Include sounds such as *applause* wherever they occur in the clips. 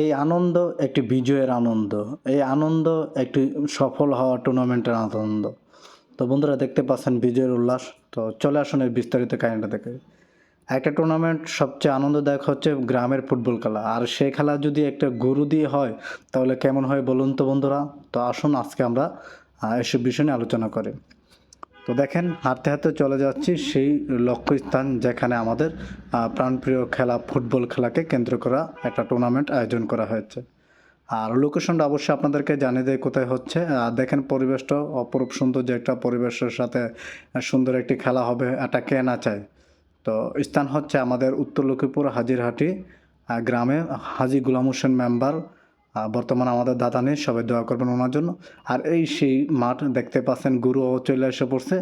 এই আনন্দ একটি বিজয়ের আনন্দ, এই আনন্দ একটি সফল হওয়া টুর্নামেন্টের আনন্দ। তো বন্ধুরা, দেখতে পাচ্ছেন বিজয়ের উল্লাস। তো চলে আসুন এই বিস্তারিত কাহিনীটা দেখে। একটা টুর্নামেন্ট সবচেয়ে আনন্দদায়ক হচ্ছে গ্রামের ফুটবল খেলা। আর সেই খেলা যদি একটা গরু দিয়ে হয়, তাহলে কেমন হয় বলুন তো বন্ধুরা? তো আসুন আজকে আমরা এসব বিষয় নিয়ে আলোচনা করি। তো দেখেন, হাঁটতে হাঁটতে চলে যাচ্ছি সেই লক্ষ্যস্থান যেখানে আমাদের প্রাণপ্রিয় খেলা, ফুটবল খেলাকে কেন্দ্র করা একটা টুর্নামেন্ট আয়োজন করা হয়েছে। আর লোকেশনটা অবশ্যই আপনাদেরকে জানিয়ে দেয় কোথায় হচ্ছে। আর দেখেন, পরিবেশটা অপরূপ সুন্দর যে একটা পরিবেশের সাথে সুন্দর একটি খেলা হবে, এটা কে না চায়? তো স্থান হচ্ছে আমাদের উত্তর লক্ষ্মীপুর হাজিরহাটি গ্রামে হাজি গুলাম হোসেন মেম্বার বর্তমানে আমাদের দাদা নেই সবাই দোয়া করবেন ওনার জন্য। আর এই সেই মাঠ দেখতে পাচ্ছেন গুরুও চলে এসে পড়ছে।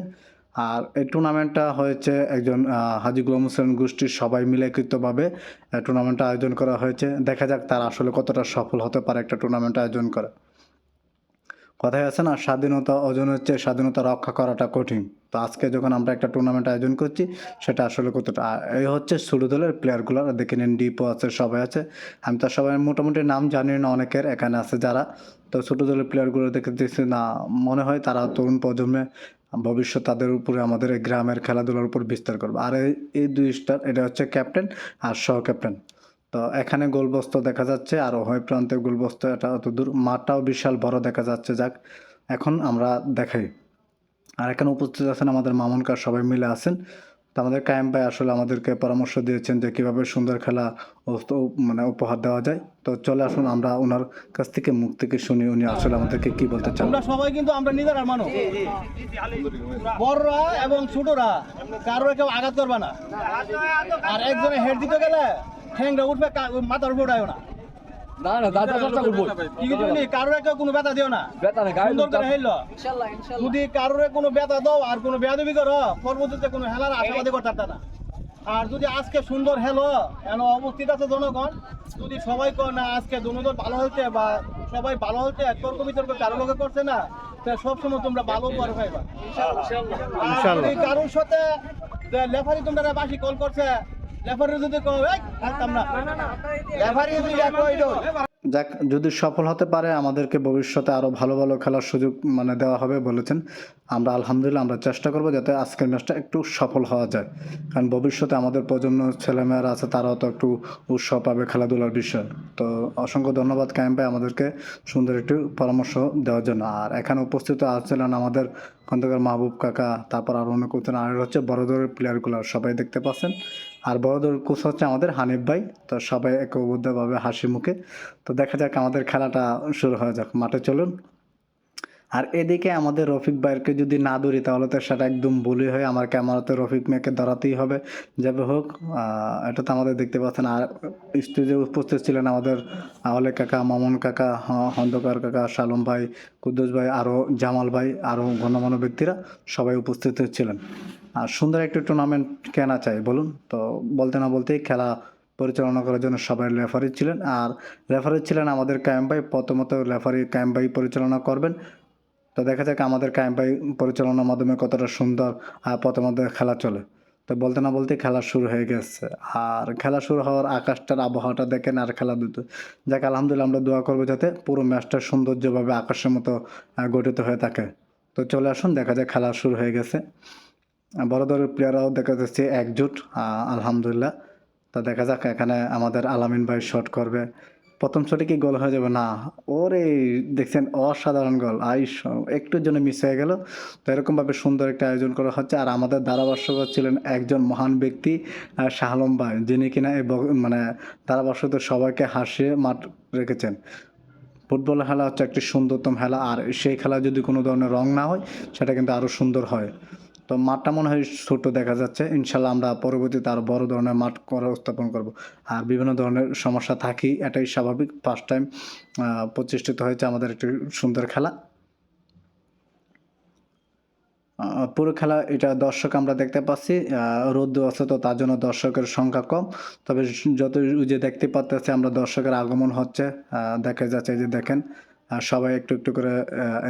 আর এই টুর্নামেন্টটা হয়েছে একজন হাজি গুলাম গোষ্ঠীর সবাই মিলেকৃতভাবে আহ, টুর্নামেন্টটা আয়োজন করা হয়েছে। দেখা যাক তার আসলে কতটা সফল হতে পারে একটা টুর্নামেন্ট আয়োজন করা। কথায় আছে না স্বাধীনতা অর্জন হচ্ছে স্বাধীনতা রক্ষা করাটা কঠিন। তো আজকে যখন আমরা একটা টুর্নামেন্ট আয়োজন করছি, সেটা আসলে কতটা এই হচ্ছে ছোটো দলের প্লেয়ারগুলো দেখে নিন ডিপো আছে, সবাই আছে। আমি তো সবাই মোটামুটি নাম জানি না অনেকের, এখানে আছে যারা। তো ছোটো দলের প্লেয়ারগুলো দেখে দেখছি না, মনে হয় তারা তরুণ প্রজন্মে ভবিষ্যৎ তাদের উপরে আমাদের এই গ্রামের খেলাধুলার উপর বিস্তার করবে। আর এই এই দুই স্টার এটা হচ্ছে ক্যাপ্টেন আর সহ ক্যাপ্টেন তো এখানে গোলবস্ত দেখা যাচ্ছে, আর ওই প্রান্তে গোলবস্ত, এটা অত দূর মাঠটাও বিশাল বড় দেখা যাচ্ছে, যাক। এখন আমরা দেখাই। আর এখানে উপস্থিত আছেন আমাদের মামুন কার সবাই মিলে আছেন। তো আমাদের কায়েম ভাই আসলে আমাদেরকে পরামর্শ দিয়েছেন যে কীভাবে সুন্দর খেলা মানে উপহার দেওয়া যায়। তো চলে আসুন আমরা ওনার কাছ থেকে মুখ থেকে শুনি উনি আসলে আমাদেরকে কি বলতে চান। আমরা সবাই কিন্তু আমরা নিজেরা মানুষ। বড়রা এবং ছোটরা কারোর কেউ আঘাত করবে না। আর একজনে হেড দিতে গেলে ঠ্যাংটা উঠবে মাথার উপর উঠায় না। না না দাদা চেষ্টা করব। কি কিছু নেই কারোর কেউ কোনো ব্যথা দিও না। বেতা না গায়ে সুন্দর করে হেললো। যদি কারোর কোনো ব্যথা দাও আর কোনো বেয়াদবি করো পরবর্তীতে কোনো হেলার আশাবাদী করতে না। আর যদি আজকে সুন্দর হেলো এন অবস্থিত আছে জনগণ? যদি সবাই কয় না আজকে দুজন ভালো হচ্ছে বা সবাই ভালো হচ্ছে তর্ক বিতর্ক কারও লোকে করছে না তো সবসময় তোমরা ভালো পর পাইবা। ইনশাআল্লাহ। কারোর সাথে লেফারি তোমরা বাসি কল করছে লেফারি যদি কয় থাকতাম না। লেফারি যদি কয় যাক যদি সফল হতে পারে আমাদেরকে ভবিষ্যতে আরও ভালো ভালো খেলার সুযোগ মানে দেওয়া হবে বলেছেন। আমরা আলহামদুলিল্লাহ আমরা চেষ্টা করব যাতে আজকের ম্যাচটা একটু সফল হওয়া যায়। কারণ ভবিষ্যতে আমাদের প্রজন্ম ছেলেমেয়েরা আছে তারাও তো একটু উৎসাহ পাবে খেলাধুলার বিষয়। তো অসংখ্য ধন্যবাদ কায়েম ভাই আমাদেরকে সুন্দর একটু পরামর্শ দেওয়ার জন্য। আর এখানে উপস্থিত আছিলেন আমাদের খন্দকার মাহবুব কাকা তারপর আরও অনেক আর হচ্ছে বড় ধরনের প্লেয়ারগুলো সবাই দেখতে পাচ্ছেন। আর বড়দের কোচ হচ্ছে আমাদের হানিফ ভাই। তো সবাই একবদ্ধভাবে হাসি মুখে তো দেখা যাক আমাদের খেলাটা শুরু হয়ে যাক। মাঠে চলুন। আর এদিকে আমাদের রফিক ভাইয়েরকে যদি না ধরি, তাহলে তো সেটা একদম বলি হয়। আমার ক্যামেরাতে রফিক মেয়েকে ধরাতেই হবে। যাবে হোক এটা তো আমাদের দেখতে পাচ্ছেন। আর স্টেজে উপস্থিত ছিলেন আমাদের আহলে কাকা, মামুন কাকা, হ- খন্দকার কাকা, শালম ভাই, কুদ্দুস ভাই আরও জামাল ভাই আরও গণ্যমান্য ব্যক্তিরা সবাই উপস্থিত ছিলেন। আর সুন্দর একটি টুর্নামেন্ট কেনা চাই, বলুন? তো বলতে না বলতেই খেলা পরিচালনা করার জন্য সবাই রেফারি ছিলেন। আর রেফারি ছিলেন আমাদের কায়েম ভাই। প্রথমত রেফারি কায়েম ভাই পরিচালনা করবেন। তো দেখা যাক আমাদের কায়েম ভাই পরিচালনার মাধ্যমে কতটা সুন্দর আহ, প্রথমত খেলা চলে। তো বলতে না বলতে খেলা শুরু হয়ে গেছে। আর খেলা শুরু হওয়ার আকাশটার আবহাওয়াটা দেখেন আর খেলা দুটো যাক আলহামদুলিল্লাহ আমরা দোয়া করব যাতে পুরো ম্যাচটা সৌন্দর্যভাবে আকাশের মতো গঠিত হয়ে থাকে। তো চলে আসুন দেখা যাক খেলা শুরু হয়ে গেছে। বড় দলের প্লেয়াররাও দেখা যাচ্ছে একজুট আলহামদুলিল্লাহ। তো দেখা যাক এখানে আমাদের আলামিন ভাই শট করবে। প্রথম শটে কি গোল হয়ে যাবে? না। ওরে দেখছেন অসাধারণ গোল। আইস একটুর জন্য মিস হয়ে গেল। তো এরকমভাবে সুন্দর একটা আয়োজন করা হচ্ছে। আর আমাদের ধারাভাষ্যক ছিলেন একজন মহান ব্যক্তি আহ, শাহ আলম ভাই যিনি কিনা এই মানে ধারাভাষ্যত সবাইকে হাসিয়ে মাঠ রেখেছেন। ফুটবল খেলা হচ্ছে একটি সুন্দরতম খেলা। আর সেই খেলা যদি কোনো ধরনের রং না হয় সেটা কিন্তু আরও সুন্দর হয়। তো মাঠটা মনে হয় ছোট দেখা যাচ্ছে। ইনশাল্লাহ আমরা পরবর্তীতে আরও বড় ধরনের মাঠ করা স্থাপন করব। আর বিভিন্ন ধরনের সমস্যা থাকি, এটাই স্বাভাবিক। ফার্স্ট টাইম প্রতিষ্ঠিত হয়েছে আমাদের একটি সুন্দর খেলা। পুরো খেলা এটা দর্শক আমরা দেখতে পাচ্ছি। রোদ্দু আছে তো তার জন্য দর্শকের সংখ্যা কম। তবে যত যে দেখতে পাচ্ছি আমরা দর্শকের আগমন হচ্ছে। দেখা যাচ্ছে যে দেখেন সবাই একটু একটু করে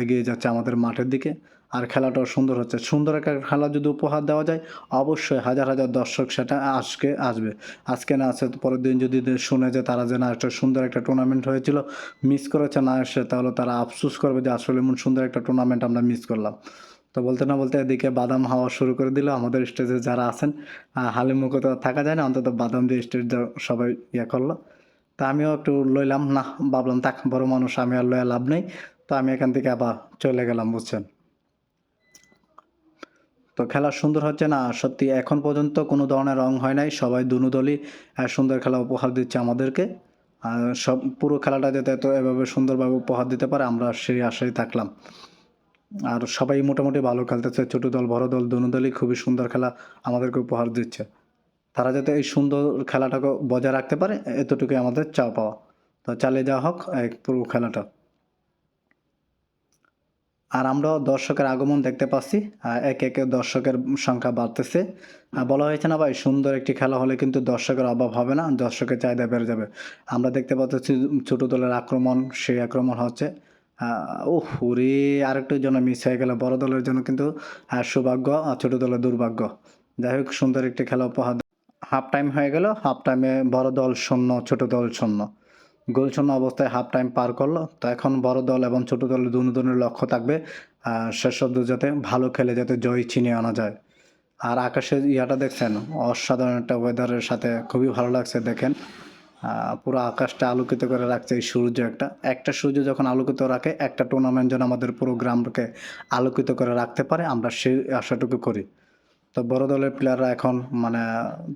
এগিয়ে যাচ্ছে আমাদের মাঠের দিকে। আর খেলাটাও সুন্দর হচ্ছে। সুন্দর একটা খেলা যদি উপহার দেওয়া যায় অবশ্যই হাজার হাজার দর্শক সেটা আজকে আসবে। আজকে না আসে পরের দিন যদি শুনে যে তারা যে না একটা সুন্দর একটা টুর্নামেন্ট হয়েছিল মিস করেছে না এসে তাহলে তারা আফসোস করবে যে আসলে এমন সুন্দর একটা টুর্নামেন্ট আমরা মিস করলাম। তো বলতে না বলতে এদিকে বাদাম হাওয়া শুরু করে দিল আমাদের স্টেজে যারা আছেন। আহ, হালি মুখে তো থাকা যায় না অন্তত বাদাম দিয়ে স্টেজ সবাই ইয়ে করল। তা আমিও একটু লইলাম না ভাবলাম তাক বড় মানুষ আমি আর লয়া লাভ নেই। তো আমি এখান থেকে আবার চলে গেলাম বুঝছেন? তো খেলা সুন্দর হচ্ছে না, সত্যি এখন পর্যন্ত কোনো ধরনের রং হয় নাই, সবাই দুনু দলই সুন্দর খেলা উপহার দিচ্ছে আমাদেরকে। আর সব পুরো খেলাটা যাতে তো এভাবে সুন্দরভাবে উপহার দিতে পারে, আমরা সেই আশায় থাকলাম। আর সবাই মোটামুটি ভালো খেলতেছে, ছোট দল, বড় দল, দুনো দলই খুবই সুন্দর খেলা আমাদেরকে উপহার দিচ্ছে। তারা যাতে এই সুন্দর খেলাটাকে বজায় রাখতে পারে, এতটুকুই আমাদের চাও পাওয়া। তো চালিয়ে যাওয়া হোক পুরো খেলাটা। আর আমরাও দর্শকের আগমন দেখতে পাচ্ছি একে একে দর্শকের সংখ্যা বাড়তেছে। বলা হয়েছে না ভাই, সুন্দর একটি খেলা হলে কিন্তু দর্শকের অভাব হবে না, দর্শকের চাহিদা বেড়ে যাবে। আমরা দেখতে পাচ্ছি ছোট দলের আক্রমণ, সেই আক্রমণ হচ্ছে। ও রে আরেকটুর জন্য মিস হয়ে গেল। বড় দলের জন্য কিন্তু সৌভাগ্য, আর ছোট দলের দুর্ভাগ্য। যাই হোক, সুন্দর একটি খেলা উপহার। হাফ টাইম হয়ে গেল হাফ টাইমে বড় দল শূন্য, ছোট দল শূন্য। গোল শূন্য অবস্থায় হাফ টাইম পার করল। তো এখন বড় দল এবং ছোট দলের দলের লক্ষ্য থাকবে। শেষ অব্দ যাতে ভালো খেলে যাতে জয় ছিনিয়ে আনা যায়। আর আকাশের ইয়াটা দেখছেন, অসাধারণ একটা ওয়েদারের সাথে খুবই ভালো লাগছে দেখেন। পুরো আকাশটা আলোকিত করে রাখছে এই সূর্য একটা। একটা সূর্য যখন আলোকিত রাখে, একটা টুর্নামেন্ট যেন আমাদের পুরো গ্রামকে আলোকিত করে রাখতে পারে, আমরা সেই আশাটুকু করি। তো বড় দলের প্লেয়াররা এখন মানে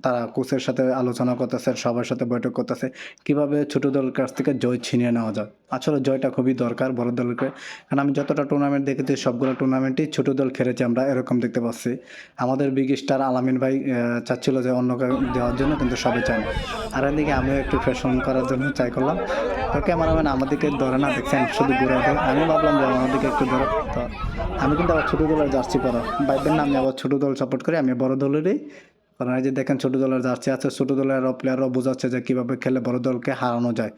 তারা কোচের সাথে আলোচনা করতেছে, সবার সাথে বৈঠক করতেছে। কীভাবে ছোট দলের কাছ থেকে জয় ছিনিয়ে নেওয়া যায়? আসলে জয়টা খুবই দরকার বড় দলকে। কারণ আমি যতটা টুর্নামেন্ট দেখেছি, সবগুলো টুর্নামেন্টেই ছোট দল খেলেছে, আমরা এরকম দেখতে পাচ্ছি। আমাদের বিগ স্টার আলামিন ভাই চাচ্ছিল যে অন্য দেওয়ার জন্য, কিন্তু সবাই চায় না। আর এদিকে আমিও একটু ফ্যাশন করার জন্য চাই করলাম। তো ক্যামেরাম্যান আমাদেরকে ধরে না, দেখছেন? শুধু ঘুরে দেয়। আমি ভাবলাম যে আমাদেরকে একটু ধরে। তো আমি কিন্তু আবার ছোটো দলের জার্সি পরা। ভাববেন না আমি আবার ছোটো দল সাপোর্ট করি আমি বড় দলেরই কারণ এই যে দেখেন ছোটো দলের জার্সি আছে, ছোটো দলের প্লেয়াররাও বোঝাচ্ছে যে কীভাবে খেলে বড় দলকে হারানো যায়।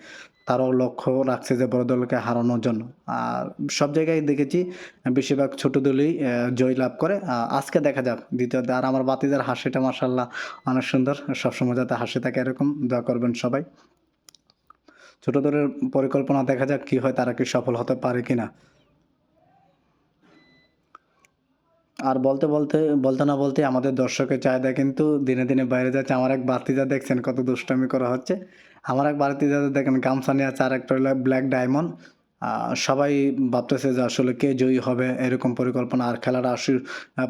তারাও লক্ষ্য রাখছে যে বড় দলকে হারানোর জন্য। আর সব জায়গায় দেখেছি বেশিরভাগ ছোট দলই জয় লাভ করে। আজকে দেখা যাক, দ্বিতীয়ত আর আমার বাতিজার হাসিটা মার্শাল্লাহ অনেক সুন্দর। সবসময় যাতে হাসি থাকে এরকম দোয়া করবেন সবাই। ছোট দলের পরিকল্পনা দেখা যাক কি হয়, তারা কি সফল হতে পারে কিনা। আর বলতে বলতে বলতে না বলতে আমাদের দর্শকের চাহিদা কিন্তু দিনে দিনে বাইরে যাচ্ছে। আমার এক বাতিজা দেখছেন, কত দুষ্টামি করা হচ্ছে। আমার এক বাতিজা দেখেন গামছা নিয়ে আর একটা ব্ল্যাক ডায়মন্ড সবাই ভাবতেছে যে আসলে কে জয়ী হবে, এরকম পরিকল্পনা আর খেলাটা আসি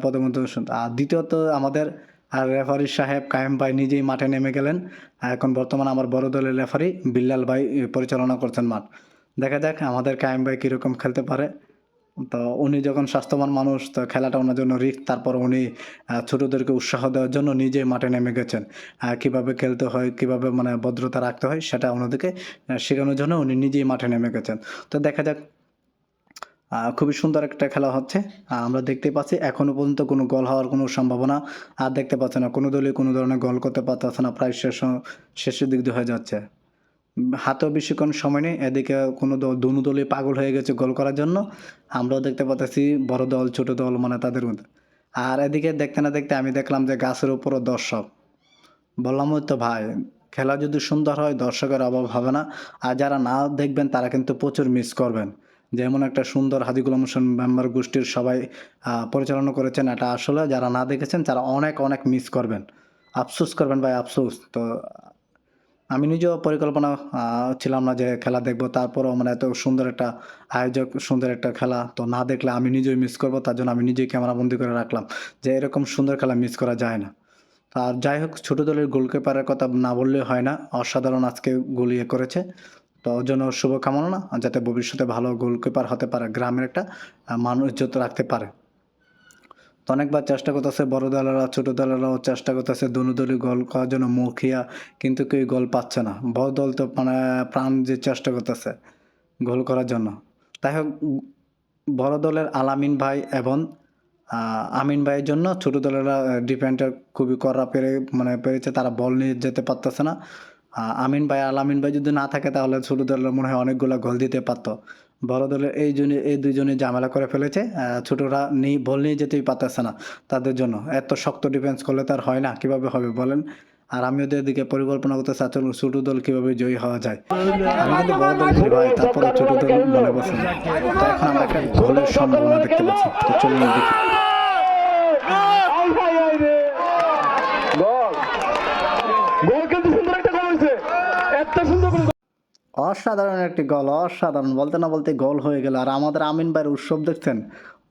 পদমত আর দ্বিতীয়ত আমাদের আর রেফারি সাহেব কায়েম ভাই নিজেই মাঠে নেমে গেলেন। এখন বর্তমানে আমার বড় দলের রেফারি বিল্লাল ভাই পরিচালনা করছেন মাঠ। দেখা যাক আমাদের কায়েম ভাই কীরকম খেলতে পারে। তো উনি যখন স্বাস্থ্যবান মানুষ, তো খেলাটা ওনার জন্য রিস্ক তারপর উনি ছোটদেরকে উৎসাহ দেওয়ার জন্য নিজেই মাঠে নেমে গেছেন। কীভাবে খেলতে হয়, কীভাবে মানে ভদ্রতা রাখতে হয়, সেটা ওনাদেরকে শেখানোর জন্য উনি নিজেই মাঠে নেমে গেছেন। তো দেখা যাক খুবই সুন্দর একটা খেলা হচ্ছে। আমরা দেখতে পাচ্ছি এখনও পর্যন্ত কোনো গোল হওয়ার কোনো সম্ভাবনা, আর দেখতে পাচ্ছি না। কোনো দলই কোনো ধরনের গোল করতে পারতেছে না। প্রায় শেষ শেষের দিক দিয়ে হয়ে যাচ্ছে। হাতেও বেশিক্ষণ সময় নেই, এদিকে কোনো দল দুনো দলই পাগল হয়ে গেছে গোল করার জন্য। আমরাও দেখতে পাচ্ছি বড় দল, ছোট দল মানে তাদের মধ্যে। আর এদিকে দেখতে না দেখতে আমি দেখলাম যে গাছের উপরও দর্শক। বললাম, ওই তো ভাই, খেলা যদি সুন্দর হয়, দর্শকের অভাব হবে না। আর যারা না দেখবেন, তারা কিন্তু প্রচুর মিস করবেন। যেমন একটা সুন্দর হাদিগুল হোসেন মেম্বার গোষ্ঠীর সবাই পরিচালনা করেছেন এটা আসলে। যারা না দেখেছেন, তারা অনেক অনেক মিস করবেন। আফসোস করবেন ভাই, আফসোস। তো আমি নিজেও পরিকল্পনা ছিলাম না যে খেলা দেখব। তারপরও মানে এত সুন্দর একটা আয়োজক, সুন্দর একটা খেলা। তো না দেখলে আমি নিজেই মিস করব, তার জন্য আমি নিজেই ক্যামেরাবন্দি করে রাখলাম যে এরকম সুন্দর খেলা মিস করা যায় না। আর যাই হোক, ছোটো দলের গোলকিপারের কথা না বললে হয় না। অসাধারণ আজকে গোল ইয়ে করেছে। তো ওর জন্য শুভকামনা, যাতে ভবিষ্যতে ভালো গোলকিপার হতে পারে, গ্রামের একটা মানুষ যত রাখতে পারে। তো অনেকবার চেষ্টা করতেছে, বড় দলেরা, ছোট দলেরাও চেষ্টা করতেছে দুনো দলই গোল করার জন্য মুখিয়া কিন্তু কেউ গোল পাচ্ছে না। বড় দল তো মানে প্রাণ যে চেষ্টা করতেছে গোল করার জন্য। তাই হোক, বড় দলের আলামিন ভাই এবং আমিন ভাইয়ের জন্য ছোট দলেরা ডিফেন্ডার খুবই করা পেরে মানে পেরেছে, তারা বল নিয়ে যেতে পারতেছে না। আমিন ভাই আর আমিন ভাই যদি না থাকে তাহলে ছোট দলের মনে হয় অনেকগুলো গোল দিতে পারতো। বড় দলের এই জন্য এই দুইজনে ঝামেলা করে ফেলেছে ছোটরা নেই বল নিয়ে যেতেই পারতেছে না তাদের জন্য। এত শক্ত ডিফেন্স করলে তার হয় না, কীভাবে হবে বলেন? আর আমি ওদের দিকে পরিকল্পনা করতে চাচ্ছি ছোট দল কীভাবে জয়ী হওয়া যায়। আমি কিন্তু বড় দল জয়ী ভাই, তারপরে ছোট দল মনে বসে। তো এখন আমরা একটা গোলের সম্ভাবনা দেখতে পাচ্ছি। তো চলুন দেখি গোল কিন্তু সুন্দর একটা গোল হয়েছে এত সুন্দর করে অসাধারণ একটি গোল অসাধারণ। বলতে না বলতে গোল হয়ে গেল। আর আমাদের আমিন ভাইয়ের উৎসব দেখছেন?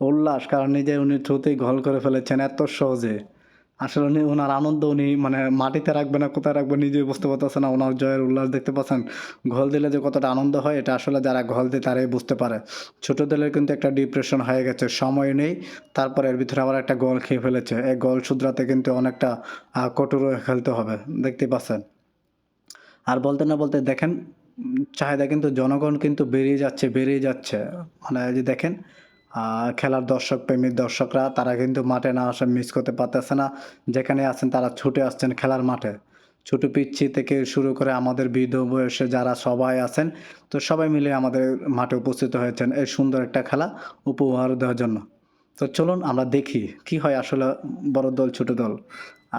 উল্লাস, কারণ নিজে উনি থ্রুতেই গোল করে ফেলেছেন এত সহজে। আসলে উনি ওনার আনন্দ উনি মানে মাটিতে রাখবে না, কোথায় রাখবে নিজে বুঝতে পারতেছে না ওনার জয়ের উল্লাস দেখতে পাচ্ছেন। গোল দিলে যে কতটা আনন্দ হয়, এটা আসলে যারা গোল দেয় তারাই বুঝতে পারে। ছোট দলের কিন্তু একটা ডিপ্রেশন হয়ে গেছে, সময় নেই। তারপরে এর ভিতরে আবার একটা গোল খেয়ে ফেলেছে। এই গোল শুধরাতে কিন্তু অনেকটা কঠোর খেলতে হবে, দেখতে পাচ্ছেন। আর বলতে না বলতে দেখেন চাহিদা কিন্তু জনগণ কিন্তু বেরিয়ে যাচ্ছে বেড়ে যাচ্ছে। মানে যে দেখেন খেলার দর্শক, প্রেমিক দর্শকরা, তারা কিন্তু মাঠে না আসে মিস করতে পারতেছে না। যেখানে আছেন তারা ছুটে আসছেন খেলার মাঠে। ছোটো পিচ্ছি থেকে শুরু করে আমাদের বৃদ্ধ বয়সে যারা সবাই আছেন, তো সবাই মিলে আমাদের মাঠে উপস্থিত হয়েছেন এই সুন্দর একটা খেলা উপহার দেওয়ার জন্য। তো চলুন আমরা দেখি কি হয় আসলে বড় দল, ছোট দল।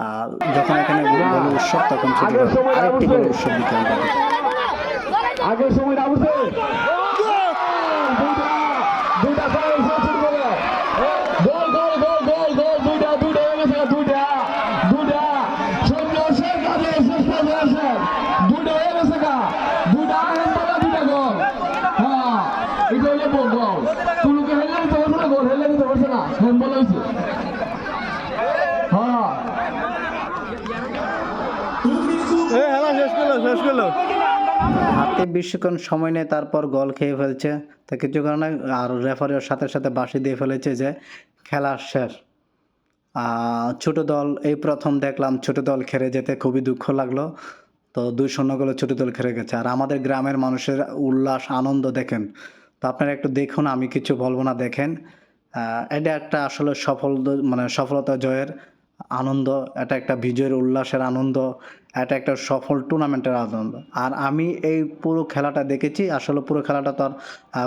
আর যখন এখানে বড় উৎসব, তখন ছোট দল। আরেকটি বড় উৎসব দিতে হবে আগের সময় না দুইটা হাতে বেশিক্ষণ সময় নেই তারপর গল খেয়ে ফেলছে। তা কিছু কারণে আর রেফারির সাথে সাথে বাসি দিয়ে ফেলেছে যে খেলা শেষ। ছোট দল, এই প্রথম দেখলাম ছোট দল খেলে যেতে খুবই দুঃখ লাগল। তো দুই শূন্য গোলে ছোট দল খেলে গেছে। আর আমাদের গ্রামের মানুষের উল্লাস, আনন্দ দেখেন। তো আপনারা একটু দেখুন, আমি কিছু বলব না, দেখেন। এটা একটা আসলে সফল মানে সফলতা জয়ের আনন্দ, এটা একটা বিজয়ের উল্লাসের আনন্দ। এটা একটা সফল টুর্নামেন্টের আনন্দ। আর আমি এই পুরো খেলাটা দেখেছি, আসলে পুরো খেলাটা তো আর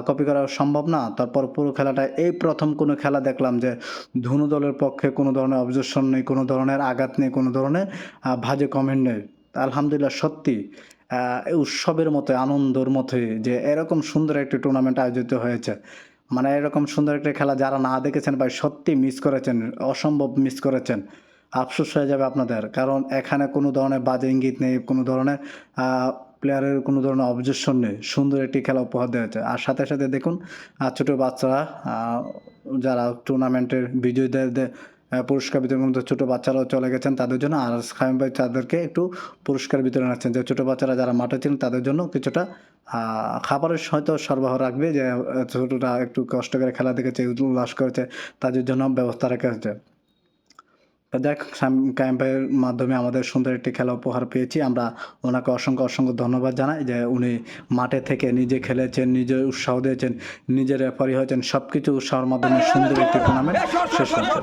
কপি করা সম্ভব না। তারপর পুরো খেলাটা, এই প্রথম কোনো খেলা দেখলাম যে ধনু দলের পক্ষে কোনো ধরনের অবজেকশন নেই, কোনো ধরনের আঘাত নেই, কোনো ধরনের ভাজে কমেন্ট নেই। আলহামদুলিল্লাহ সত্যি উৎসবের মতো, আনন্দর মতোই যে এরকম সুন্দর একটি টুর্নামেন্ট আয়োজিত হয়েছে। মানে এরকম সুন্দর একটা খেলা যারা না দেখেছেন ভাই সত্যি মিস করেছেন, অসম্ভব মিস করেছেন আফসোস হয়ে যাবে আপনাদের। কারণ এখানে কোনো ধরনের বাজে ইঙ্গিত নেই, কোনো ধরনের প্লেয়ারের কোনো ধরনের অবজেকশন নেই। সুন্দর একটি খেলা উপহার দেওয়া হয়েছে। আর সাথে সাথে দেখুন ছোট বাচ্চারা যারা টুর্নামেন্টের বিজয়ীদের পুরস্কার বিতরণ ছোট বাচ্চারাও চলে গেছেন, তাদের জন্য আর খাইম ভাই তাদেরকে একটু পুরস্কার বিতরণ আছেন যে ছোটো বাচ্চারা যারা মাঠে ছিলেন, তাদের জন্য কিছুটা খাবারের হয়তো সরবরাহ রাখবে যে, ছোটরা একটু কষ্ট করে খেলা দেখেছে, উল্লাস করেছে, তাদের জন্য ব্যবস্থা রাখা হয়েছে। দেখ ক্যাম্পের মাধ্যমে আমাদের সুন্দর একটি খেলা উপহার পেয়েছি। আমরা ওনাকে অসংখ্য অসংখ্য ধন্যবাদ জানাই যে উনি মাঠে থেকে নিজে খেলেছেন, নিজে উৎসাহ দিয়েছেন, নিজে রেফারি হয়েছেন সব কিছু উৎসাহের মাধ্যমে সুন্দর একটি টুর্নামেন্ট শেষ হয়েছে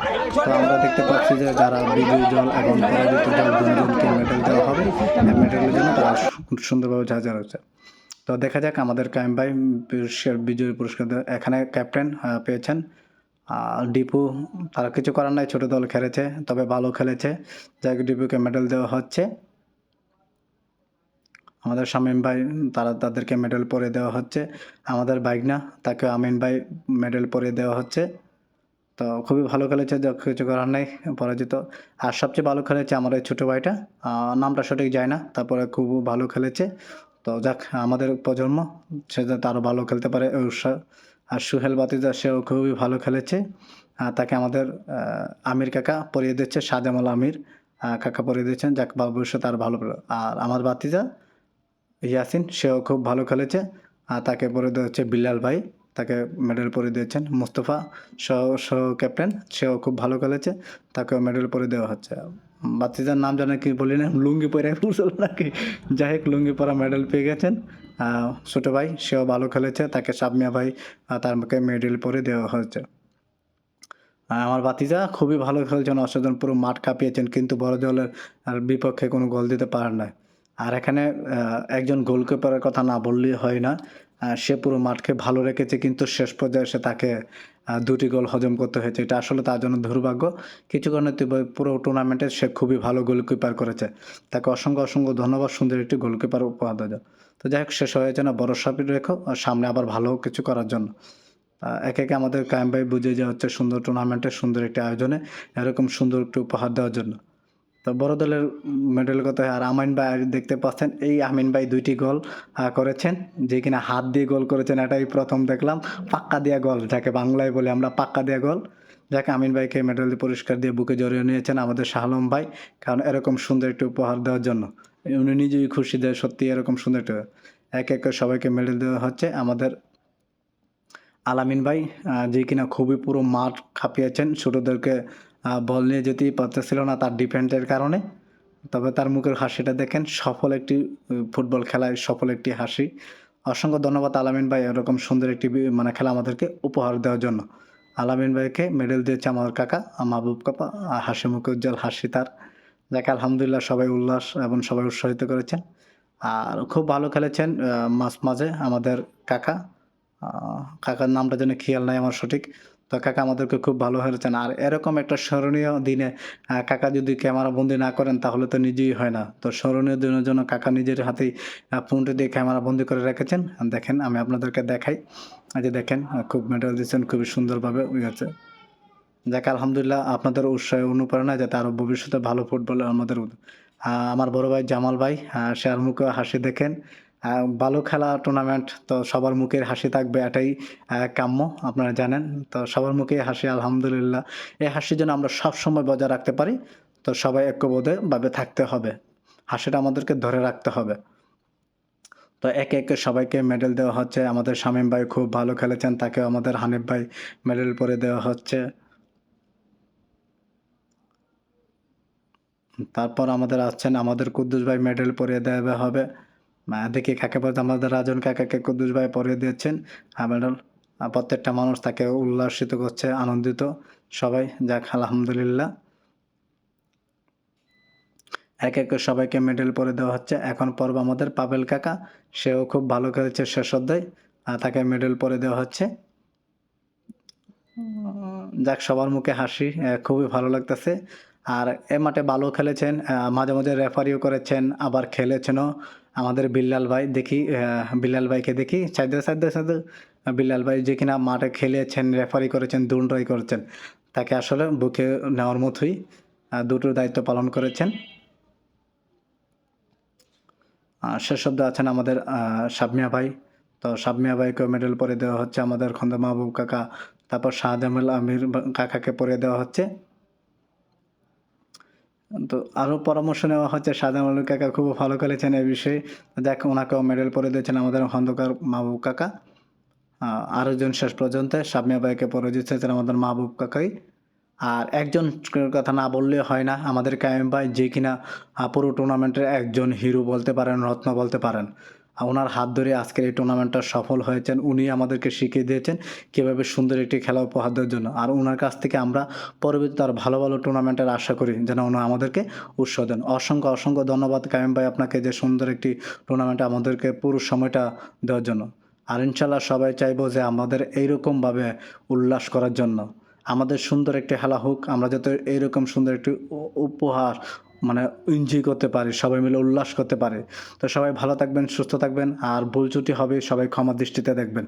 তো আমরা দেখতে পাচ্ছি যে যারা বিজয়ী দল এবং পরাজিত দল দুজনকে মেডেল দেওয়া হবে। মেডেলের জন্য তারা সুন্দরভাবে হাজার হয়েছে। তো দেখা যাক আমাদের কায়েম ভাই বিজয়ী পুরস্কার এখানে ক্যাপ্টেন পেয়েছেন। ডিপু তারা কিছু করার নাই, ছোট দল খেলেছে, তবে ভালো খেলেছে। যাকে ডিপুকে মেডেল দেওয়া হচ্ছে। আমাদের শামীম ভাই, তারা তাদেরকে মেডেল পরে দেওয়া হচ্ছে। আমাদের বাইকনা তাকে আমিন ভাই মেডেল পরে দেওয়া হচ্ছে। তো খুবই ভালো খেলেছে কিছু করার নেই, পরাজিত। আর সবচেয়ে ভালো খেলেছে আমার ছোটো ভাইটা। নামটা সঠিক যায় না, তারপরে খুব ভালো খেলেছে। তো যাক, আমাদের প্রজন্ম, সে যাতে আরও ভালো খেলতে পারে উৎসাহ আর সুহেল বাতিজা, সেও খুবই ভালো খেলেছে। তাকে আমাদের আমির কাকা পরিয়ে দিচ্ছে, সাজামল আমির কাকা পরিয়ে দিচ্ছেন যাক বা ভবিষ্যতে আর ভালো আর আমার বাতিজা, ইয়াসিন, সেও খুব ভালো খেলেছে। আর তাকে পরে দেওয়া হচ্ছে বিল্লাল ভাই। তাকে মেডেল পরে দিয়েছেন মুস্তফা সহ সহ ক্যাপ্টেন সেও খুব ভালো খেলেছে। তাকেও মেডেল পরে দেওয়া হচ্ছে। বাতিজার নাম জানে কি বলি না? লুঙ্গি পরে ফুসল নাকি? যাই হোক, লুঙ্গি পরা মেডেল পেয়ে গেছেন। ছোটো ভাই, সেও ভালো খেলেছে। তাকে সাবমিয়া ভাই তারকে মেডেল পরে দেওয়া হয়েছে। আমার বাতিজা খুবই ভালো খেলছেন অসাধারণ পুরো মাঠ কাঁপিয়েছেন, কিন্তু বড় দলের বিপক্ষে কোনো গোল দিতে পারেন না আর এখানে একজন গোলকিপারের কথা না বললেই হয় না। সে পুরো মাঠকে ভালো রেখেছে, কিন্তু শেষ পর্যায়ে সে তাকে দুটি গোল হজম করতে হয়েছে। এটা আসলে তার জন্য দুর্ভাগ্য। কিছু কারণে পুরো টুর্নামেন্টে সে খুবই ভালো গোলকিপার করেছে। তাকে অসংখ্য অসংখ্য ধন্যবাদ, সুন্দর একটি গোলকিপার উপহার দেওয়া তো যাই হোক, শেষ হয়েছে না, বড় সাপি রেখো, আর সামনে আবার ভালো কিছু করার জন্য। একে একে আমাদের কায়েম ভাই বুঝে যাওয়া হচ্ছে সুন্দর টুর্নামেন্টের সুন্দর একটি আয়োজনে, এরকম সুন্দর একটি উপহার দেওয়ার জন্য। তো বড় দলের মেডেল কথা, আর আমিন ভাই দেখতে পাচ্ছেন, এই আমিন ভাই দুইটি গোল করেছেন, যে কিনা হাত দিয়ে গোল করেছেন, এটাই প্রথম দেখলাম, পাক্কা দেওয়া গোল, যাকে বাংলায় বলে আমরা পাক্কা দেওয়া গোল। যাকে আমিন ভাইকে মেডেল দিয়ে পুরস্কার দিয়ে বুকে জড়িয়ে নিয়েছেন আমাদের শাহলম ভাই, কারণ এরকম সুন্দর একটি উপহার দেওয়ার জন্য। *laughs* উনি নিজেই খুশি দেয়, সত্যি এরকম সুন্দর একটা এক এক সবাইকে মেডেল দেওয়া হচ্ছে। আমাদের আলামিন ভাই যে কিনা খুবই পুরো মাঠ খাপিয়েছেন। ছোটোদেরকে বল নিয়ে যেতেই পারতেছিল না তার ডিফেন্সের কারণে। তবে তার মুখের হাসিটা দেখেন, সফল একটি ফুটবল খেলায় সফল একটি হাসি। অসংখ্য ধন্যবাদ আলামিন ভাই এরকম সুন্দর একটি মানে খেলা আমাদেরকে উপহার দেওয়ার জন্য। আলামিন ভাইকে মেডেল দিয়েছে আমার কাকা, মাহবুব কাপা আর হাসি মুখে উজ্জ্বল হাসি তার। যাকে, আলহামদুলিল্লাহ সবাই উল্লাস এবং সবাই উৎসাহিত করেছেন। আর খুব ভালো খেলেছেন মাঝ মাঝে আমাদের কাকা। কাকার নামটা যেন খেয়াল নাই আমার সঠিক। তো কাকা আমাদেরকে খুব ভালো হয়েছেন আর এরকম একটা স্মরণীয় দিনে কাকা যদি ক্যামেরা বন্দি না করেন তাহলে তো নিজেই হয় না। তো স্মরণীয় দিনের জন্য কাকা নিজের হাতেই ফোনটি দিয়ে ক্যামেরা বন্দি করে রেখেছেন। দেখেন, আমি আপনাদেরকে দেখাই। যে দেখেন খুব মেডেল দিচ্ছেন, খুবই সুন্দরভাবে হয়েছে। যাকে, আলহামদুলিল্লাহ আপনাদের উৎসাহ অনুপ্রেরণা যাতে আরও ভবিষ্যতে ভালো ফুটবল আমাদের আমার বড় ভাই জামাল ভাই সে মুখে হাসি দেখেন। ভালো খেলা টুর্নামেন্ট তো সবার মুখের হাসি থাকবে এটাই কাম্য, আপনারা জানেন। তো সবার মুখে হাসি, আলহামদুলিল্লাহ। এই হাসির জন্য আমরা সব সময় বজায় রাখতে পারি। তো সবাই ঐক্যবোধে ভাবে থাকতে হবে। হাসিটা আমাদেরকে ধরে রাখতে হবে। তো একে একে সবাইকে মেডেল দেওয়া হচ্ছে। আমাদের শামীম ভাই খুব ভালো খেলেছেন তাকে আমাদের হানিফ ভাই মেডেল পরে দেওয়া হচ্ছে। তারপর আমাদের আসছেন আমাদের কুদ্দুস ভাই মেডেল পরিয়ে দেওয়া হবে দেখি কাকে পরে আমাদের রাজন কাকাকে কুদ্দুস ভাই পরিয়ে দিয়েছেন। মেডেল প্রত্যেকটা মানুষ তাকে উল্লাসিত করছে, আনন্দিত। সবাই যাক, আলহামদুলিল্লাহ। এক এক সবাইকে মেডেল পরে দেওয়া হচ্ছে। এখন পর্ব আমাদের পাবেল কাকা। সেও খুব ভালো খেলেছে শেষ অধ্যায়। আর তাকে মেডেল পরে দেওয়া হচ্ছে। যাক, সবার মুখে হাসি। খুবই ভালো লাগতেছে। আর এ মাঠে ভালো খেলেছেন মাঝে মাঝে রেফারিও করেছেন, আবার খেলেছেনও। আমাদের বিল্লাল ভাই দেখি বিল্লাল ভাইকে দেখি সাইডে সাইডে সাইডে বিল্লাল ভাই যে কিনা মাঠে খেলেছেন, রেফারি করেছেন দুটাই করেছেন, তাকে আসলে বুকে নেওয়ার মতোই দুটোর দায়িত্ব পালন করেছেন। শেষ শব্দ আছেন আমাদের সাবমিয়া ভাই। তো সাবমিয়া ভাইকে মেডেল পরে দেওয়া হচ্ছে আমাদের খন্দ মাহবুব কাকা, তারপর শাহজামাল আমির কাকাকে পরে দেওয়া হচ্ছে। তো আরও পরামর্শ নেওয়া হচ্ছে শাহজামাল কাকা খুব ভালো খেলেছেন এ বিষয়ে। দেখ ওনাকেও মেডেল পরে দিয়েছেন আমাদের খন্দকার মাহবুব কাকা। আরও জন শেষ পর্যন্ত সাবমিয়া ভাইকে পরে দিয়েছেন আমাদের মাহবুব কাকাই। আর একজন কথা না বললে হয় না, আমাদের কায়েম ভাই যে কিনা পুরো টুর্নামেন্টের একজন হিরো বলতে পারেন, রত্ন বলতে পারেন। ওনার হাত ধরে আজকের এই টুর্নামেন্টটা সফল হয়েছেন। উনি আমাদেরকে শিখিয়ে দিয়েছেন কীভাবে সুন্দর একটি খেলা উপহার দেওয়ার জন্য। আর ওনার কাছ থেকে আমরা পরবর্তীতে আর ভালো ভালো টুর্নামেন্টের আশা করি যেন ওনা আমাদেরকে উৎসাহ দেন। অসংখ্য অসংখ্য ধন্যবাদ কায়েম ভাই আপনাকে যে সুন্দর একটি টুর্নামেন্টে আমাদেরকে পুরো সময়টা দেওয়ার জন্য। আর ইনশাল্লাহ সবাই চাইব যে আমাদের এইরকমভাবে উল্লাস করার জন্য। আমাদের সুন্দর একটি খেলা হোক, আমরা যাতে এইরকম সুন্দর একটি উপহার মানে এনজয় করতে পারে, সবাই মিলে উল্লাস করতে পারে। তো সবাই ভালো থাকবেন, সুস্থ থাকবেন, আর ভুল ত্রুটি হবে, সবাই ক্ষমা দৃষ্টিতে দেখবেন।